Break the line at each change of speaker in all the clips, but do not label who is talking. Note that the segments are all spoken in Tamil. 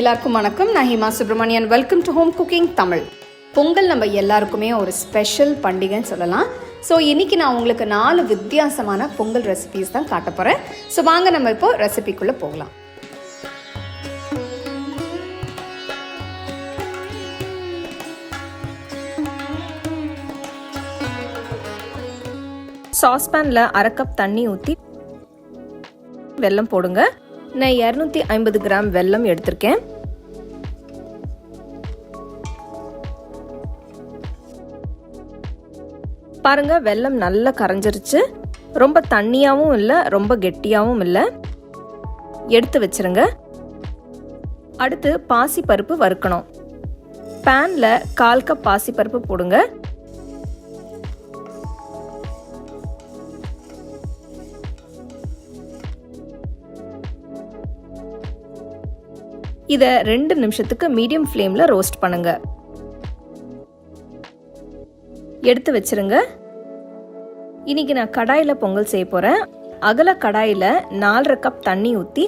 எல்லாருக்கும் வணக்கம். நான் Hima Subramanian. Welcome to home cooking Tamil Pongal நம்ம எல்லாருக்குமே ஒரு ஸ்பெஷல் பண்டிகைன்னு சொல்லலாம். ஸோ இன்றைக்கி நான் உங்களுக்கு நாலு வித்தியாசமான பொங்கல் ரெசிபீஸ் தான் காட்ட போகிறேன் ஸோ வாங்க நம்ம இப்போ ரெசிபிக்குள்ளே போகலாம்.
சாஸ்பேனில் அரை கப் தண்ணி ஊற்றி வெல்லம் போடுங்க. நான் இரநூத்தி ஐம்பது கிராம் வெல்லம் எடுத்திருக்கேன். பாருங்க வெல்லம் நல்லா கரைஞ்சிருச்சு. ரொம்ப தண்ணியாகவும் இல்லை ரொம்ப கெட்டியாகவும் இல்லை. எடுத்து வச்சிருங்க. அடுத்து பாசிப்பருப்பு வறுக்கணும். பேனில் கால் கப் பாசிப்பருப்பு போடுங்க. இதை ரெண்டு நிமிஷத்துக்கு மீடியம் ஃப்ளேமில் ரோஸ்ட் பண்ணுங்க. எடுத்து வச்சிருங்க. இன்னைக்கு நான் கடாயில் பொங்கல் செய்ய போகிறேன் அகல கடாயில் நாலரை கப் தண்ணி ஊற்றி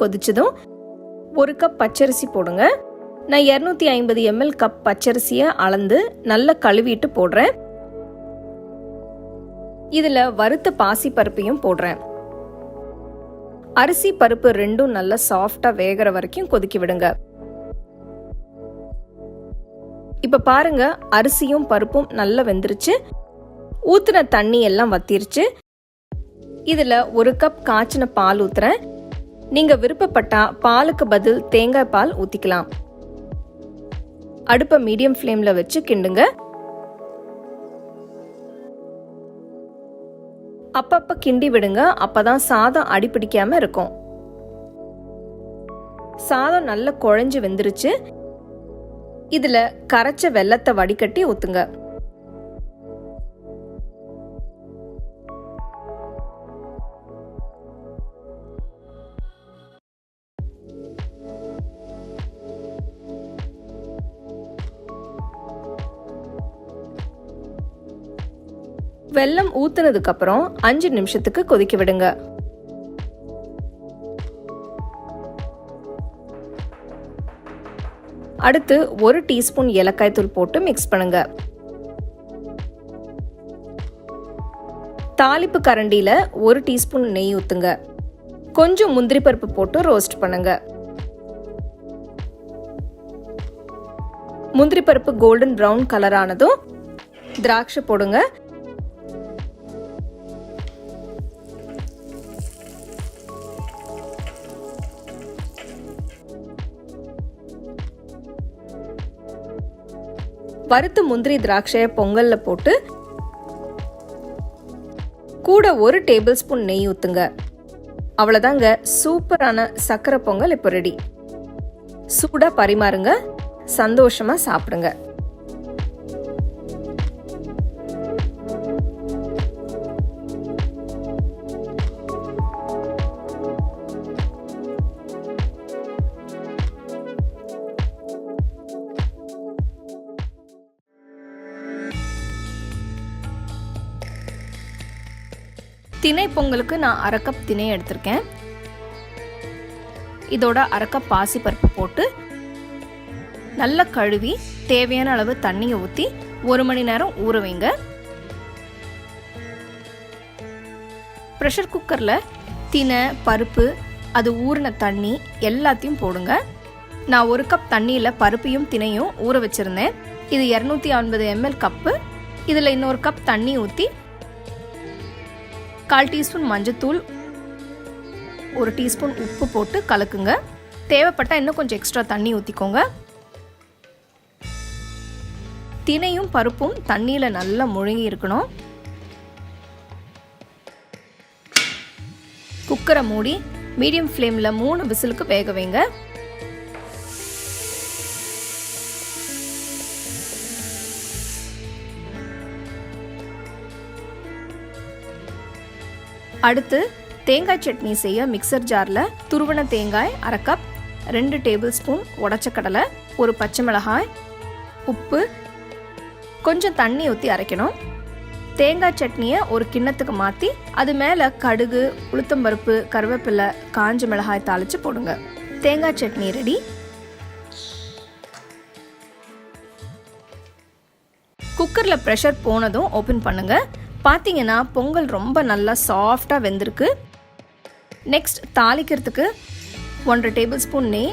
கொதிச்சதும் ஒரு கப் பச்சரிசி போடுங்க. நான் இரநூத்தி ஐம்பது எம்எல் கப் பச்சரிசியை அளந்து நல்லா கழுவிட்டு போடுறேன். இதில் வறுத்த பாசி பருப்பையும் போடுறேன். அரிசி பருப்பு ரெண்டும் நல்லா சாஃப்டாக வேகிற வரைக்கும் கொதிக்க விடுங்க. இப்போ பாருங்க அரிசியும் பருப்பும் நல்லா வெந்துருச்சு. ஊத்துன தண்ணி எல்லாம் வத்திருச்சு. இதில் ஒரு கப் காய்ச்சின பால் ஊத்துறேன். நீங்க விருப்பப்பட்டா பாலுக்கு பதில் தேங்காய் பால் ஊத்திக்கலாம். அடுப்பை மீடியம் ஃப்ளேம்ல வச்சு கிண்டுங்க. அப்பப்ப கிண்டி விடுங்க. அப்பதான் சாதம் அடிப்பிடிக்காம இருக்கும். சாதம் நல்லா குழஞ்சு வெந்துருச்சு. இதுல கரைச்ச வெள்ளத்தை வடிகட்டி ஊத்துங்க. வெல்லம் ஊத்துனதுக்கு அப்புறம் அஞ்சு நிமிஷத்துக்கு கொதிக்க விடுங்க. அடுத்து ஒரு டீஸ்பூன் ஏலக்காய் தூள் போட்டு மிக்ஸ் பண்ணுங்க. தாளிப்பு கரண்டியில ஒரு டீஸ்பூன் நெய் ஊத்துங்க. கொஞ்சம் முந்திரி பருப்பு போட்டு ரோஸ்ட் பண்ணுங்க. முந்திரி பருப்பு கோல்டன் ப்ரௌன் கலர் ஆனதும் திராட்சை போடுங்க. வறுத்த முந்திரி திராட்சையை பொங்கலில் போட்டு கூட ஒரு டேபிள் ஸ்பூன் நெய் ஊற்றுங்க அவ்வளோதாங்க சூப்பரான சக்கரை பொங்கல் இப்போ ரெடி சூடாக பரிமாறுங்க சந்தோஷமாக சாப்பிடுங்க. திணை பொங்கலுக்கு நான் அரை கப் திணை எடுத்திருக்கேன். இதோட அரை கப் பாசிப்பருப்பு போட்டு நல்லா கழுவி தேவையான அளவு தண்ணியை ஊற்றி ஒரு மணி நேரம் ஊற வைங்க. ப்ரெஷர் குக்கரில் தினை பருப்பு அது ஊறின தண்ணி எல்லாத்தையும் போடுங்க. நான் ஒரு கப் தண்ணியில் பருப்பையும் தினையும் ஊற வச்சுருந்தேன். இது இரநூத்தி ஐம்பது எம்எல் கப்பு இதில் இன்னொரு கப் தண்ணி ஊற்றி கால் டீஸ்பூன் மஞ்சத்தூள் ஒரு டீஸ்பூன் உப்பு போட்டு கலக்குங்க. தேவைப்பட்டால் இன்னும் கொஞ்சம் எக்ஸ்ட்ரா தண்ணி ஊற்றிக்கோங்க தினையும் பருப்பும் தண்ணியில் நல்லா முழுங்கி இருக்கணும். குக்கரை மூடி மீடியம் ஃப்ளேமில் மூணு விசிலுக்கு வேக வைங்க. அடுத்து தேங்காய் சட்னி செய்ய மிக்சர் ஜாரில் துருவன தேங்காய் அரை கப் ரெண்டு டேபிள் ஸ்பூன் உடச்ச கடலை ஒரு பச்சை மிளகாய் உப்பு கொஞ்சம் தண்ணி ஊற்றி அரைக்கணும். தேங்காய் சட்னியை ஒரு கிண்ணத்துக்கு மாற்றி அது மேலே கடுகு உளுத்தம்பருப்பு கருவேப்பிலை காஞ்ச மிளகாய் தாளித்து போடுங்க. தேங்காய் சட்னி ரெடி குக்கரில் ப்ரெஷர் போனதும் ஓப்பன் பண்ணுங்கள் பார்த்தீங்கன்னா பொங்கல் ரொம்ப நல்லா சாஃப்டாக வெந்திருக்கு. நெக்ஸ்ட் தாளிக்கிறதுக்கு ஒன்றரை டேபிள் ஸ்பூன் நெய்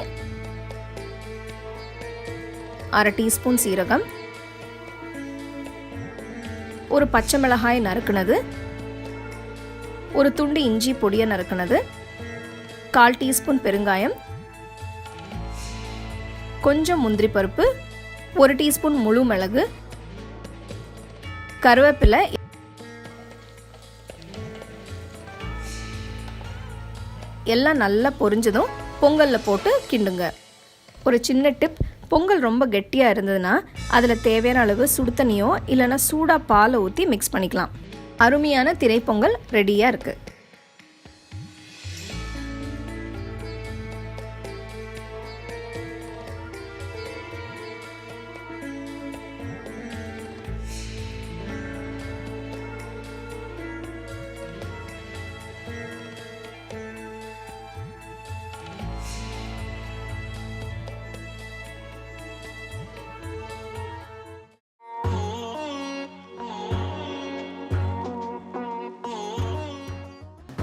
அரை டீஸ்பூன் சீரகம் ஒரு பச்சை மிளகாய் நறுக்குனது ஒரு துண்டு இஞ்சி பொடியை நறுக்குனது கால் டீஸ்பூன் பெருங்காயம் கொஞ்சம் முந்திரி பருப்பு ஒரு டீஸ்பூன் முழு மிளகு கருவேப்பிலை எல்லாம் நல்லா பொரிஞ்சதும் பொங்கலில் போட்டு கிண்டுங்க. ஒரு சின்ன டிப் பொங்கல் ரொம்ப கெட்டியாக இருந்ததுன்னா அதில் தேவையான அளவு சுடு தண்ணியோ இல்லைன்னா சூடாக பாலை ஊற்றி மிக்ஸ் பண்ணிக்கலாம். அருமையான திரைப்பொங்கல் ரெடியாக இருக்குது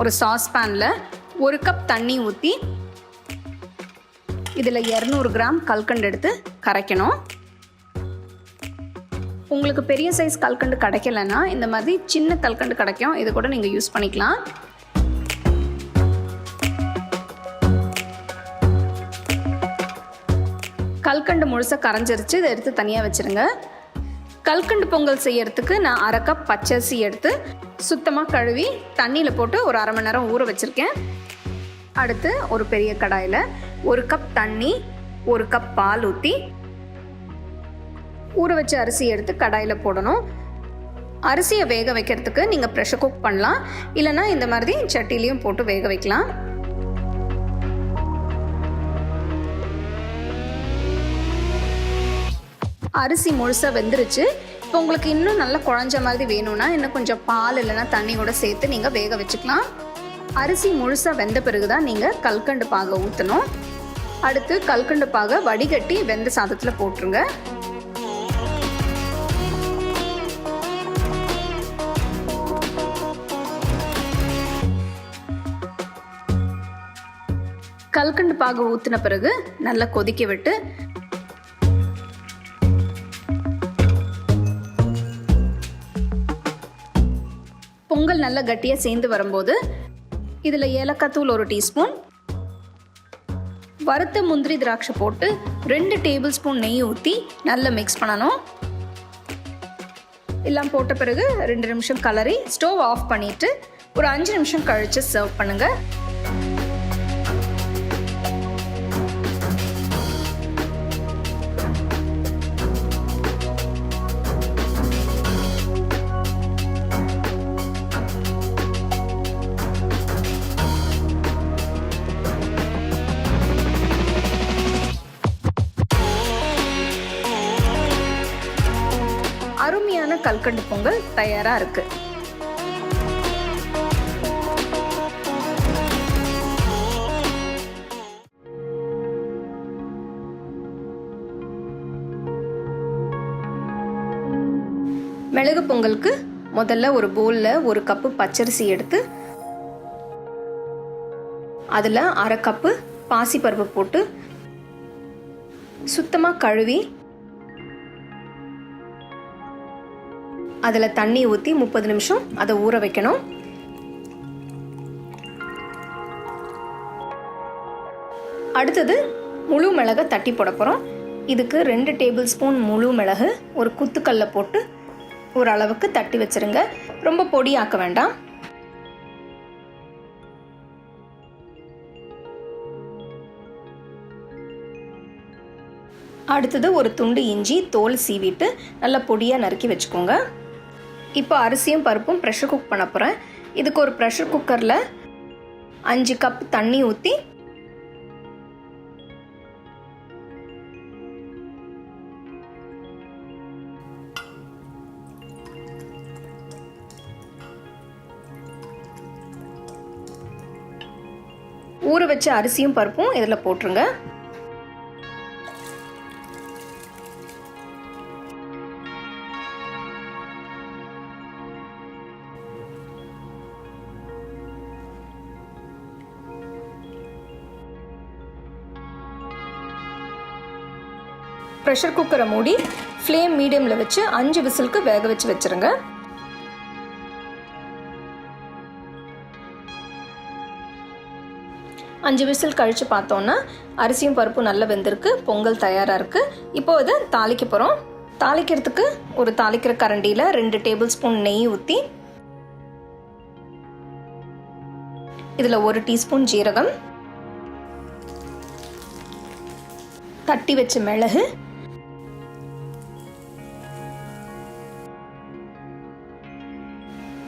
ஒரு சாஸ் பேனில் ஒரு கப் தண்ணி ஊற்றி இதில் இரநூறு கிராம் கல்கண்டு எடுத்து கரைக்கணும். உங்களுக்கு பெரிய சைஸ் கல்கண்டு கிடைக்கலன்னா இந்த மாதிரி சின்ன கல்கண்டு கிடைக்கும். இது கூட நீங்கள் யூஸ் பண்ணிக்கலாம். கல்கண்டு முழுசாக கரைஞ்சிருச்சு. இதை எடுத்து தனியாக வச்சுருங்க. கல்கண்டு பொங்கல் செய்யறதுக்கு நான் அரை கப் பச்சரிசி எடுத்து சுத்தமாக கழுவி தண்ணியில் போட்டு ஒரு அரை மணி நேரம் ஊற வச்சுருக்கேன். அடுத்து ஒரு பெரிய கடாயில் ஒரு கப் தண்ணி ஒரு கப் பால் ஊற்றி ஊற வச்ச அரிசி எடுத்து கடாயில் போடணும். அரிசியை வேக வைக்கிறதுக்கு நீங்கள் ப்ரெஷர் குக் பண்ணலாம். இல்லைனா இந்த மாதிரி சட்டிலையும் போட்டு வேக வைக்கலாம். அரிசி முழுசாக வெந்துருச்சு. இப்போ உங்களுக்கு இன்னும் நல்லா குழஞ்ச மாதிரி வேணும்னா இன்னும் கொஞ்சம் பால் இல்லைன்னா தண்ணி கூட சேர்த்து நீங்கள் வேக வச்சுக்கலாம். அரிசி முழுசாக வெந்த பிறகு தான் நீங்கள் கல்கண்டு பாகை ஊற்றணும் அடுத்து கல்கண்டு பாகை வடிகட்டி வெந்த சாதத்தில் போட்டுருங்க. கல்கண்டு பாகு ஊற்றின பிறகு நல்லா கொதிக்க விட்டு பொங்கல் நல்லா கட்டியாக சேர்ந்து வரும்போது இதில் ஏலக்காய் தூள் ஒரு டீஸ்பூன் வறுத்த முந்திரி திராட்சை போட்டு ரெண்டு டேபிள் ஸ்பூன் நெய் ஊற்றி நல்லா மிக்ஸ் பண்ணணும். எல்லாம் போட்ட பிறகு ரெண்டு நிமிஷம் கலரி ஸ்டவ் ஆஃப் பண்ணிவிட்டு ஒரு அஞ்சு நிமிஷம் கழித்து சர்வ் பண்ணுங்கள் அருமையான கல்கண்டு பொங்கல் தயாராக இருக்குது மிளகு பொங்கலுக்கு முதல்ல ஒரு பவுலில் ஒரு கப்பு பச்சரிசி எடுத்து அதில் அரை கப்பு பாசிப்பருப்பு போட்டு சுத்தமாக கழுவி அதில் தண்ணி ஊற்றி முப்பது நிமிஷம் அதை ஊற வைக்கணும். அடுத்தது முழு மிளகை தட்டி போட போகிறோம் இதுக்கு ரெண்டு டேபிள் ஸ்பூன் முழு மிளகு ஒரு குத்துக்கல்ல போட்டு ஒரு அளவுக்கு தட்டி வச்சுருங்க. ரொம்ப பொடியாக்க வேண்டாம். அடுத்தது ஒரு துண்டு இஞ்சி தோல் சீவிட்டு நல்லா பொடியாக நறுக்கி வச்சுக்கோங்க. இப்போ அரிசியும் பருப்பும் ப்ரெஷர் குக் பண்ண போகிறேன் இதுக்கு ஒரு ப்ரெஷர் குக்கரில் அஞ்சு கப் தண்ணி ஊற்றி
ஊற வச்ச அரிசியும் பருப்பும் இதில் போட்டுருங்க. ப்ரெஷர் குக்கரை மூடி ஃப்ளேம் மீடியமில் வச்சு அஞ்சு விசிலுக்கு வேக வச்சு வச்சுருங்க. அஞ்சு விசில் கழித்து பார்த்தோன்னா அரிசியும் பருப்பும் நல்லா வெந்திருக்கு பொங்கல் தயாராக இருக்குது இப்போ இதை தாளிக்க போகிறோம் தாளிக்கிறதுக்கு ஒரு தாளிக்கிற கரண்டியில் ரெண்டு டேபிள் ஸ்பூன் நெய் ஊற்றி இதில் ஒரு டீஸ்பூன் ஜீரகம் தட்டி வச்ச மிளகு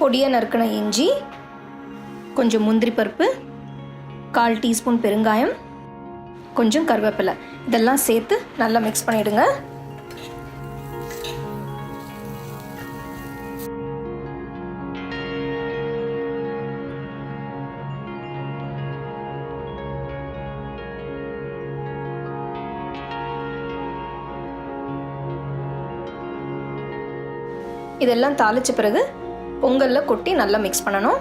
பொடியாக நறுக்கின இஞ்சி கொஞ்சம் முந்திரி பருப்பு கால் டீஸ்பூன் பெருங்காயம் கொஞ்சம் கருவேப்பிலை. இதெல்லாம் சேர்த்து நல்லா மிக்ஸ் பண்ணிவிடுங்க இதெல்லாம் தாளித்த பிறகு பொங்கலில் கொட்டி நல்லா மிக்ஸ் பண்ணணும்.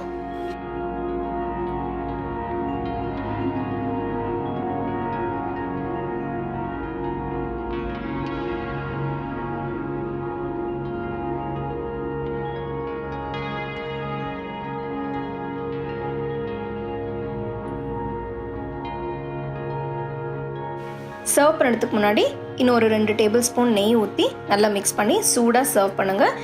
சர்வ் பண்ணுறதுக்கு முன்னாடி இன்னொரு ரெண்டு டேபிள் ஸ்பூன் நெய் ஊற்றி நல்லா மிக்ஸ் பண்ணி சூடாக சர்வ் பண்ணுங்கள்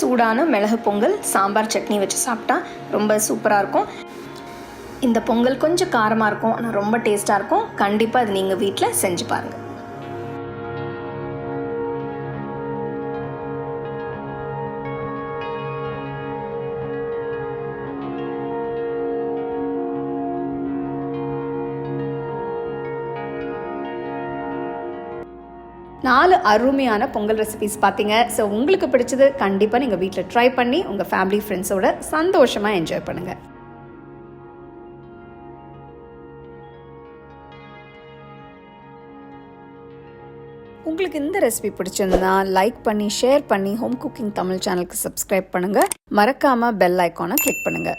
சூடான மிளகு பொங்கல் சாம்பார் சட்னி வச்சு சாப்பிட்டா ரொம்ப சூப்பராக இருக்கும். இந்த பொங்கல் கொஞ்சம் காரமாக இருக்கும் ஆனால் ரொம்ப டேஸ்ட்டாக இருக்கும். கண்டிப்பாக அது நீங்கள் வீட்டில் செஞ்சு பாருங்கள்
நாலு அருமையான பொங்கல் ரெசிபிஸ் பார்த்தீங்க ஸோ உங்களுக்கு பிடிச்சது கண்டிப்பாக நீங்கள் வீட்டில் ட்ரை பண்ணி உங்கள் ஃபேமிலி ஃப்ரெண்ட்ஸோட சந்தோஷமாக என்ஜாய் பண்ணுங்கள் உங்களுக்கு இந்த ரெசிபி பிடிச்சிருந்தா லைக் பண்ணி ஷேர் பண்ணி ஹோம் குக்கிங் தமிழ் சேனலுக்கு சப்ஸ்கிரைப் பண்ணுங்கள் மறக்காமல் பெல் ஐக்கானை கிளிக் பண்ணுங்கள்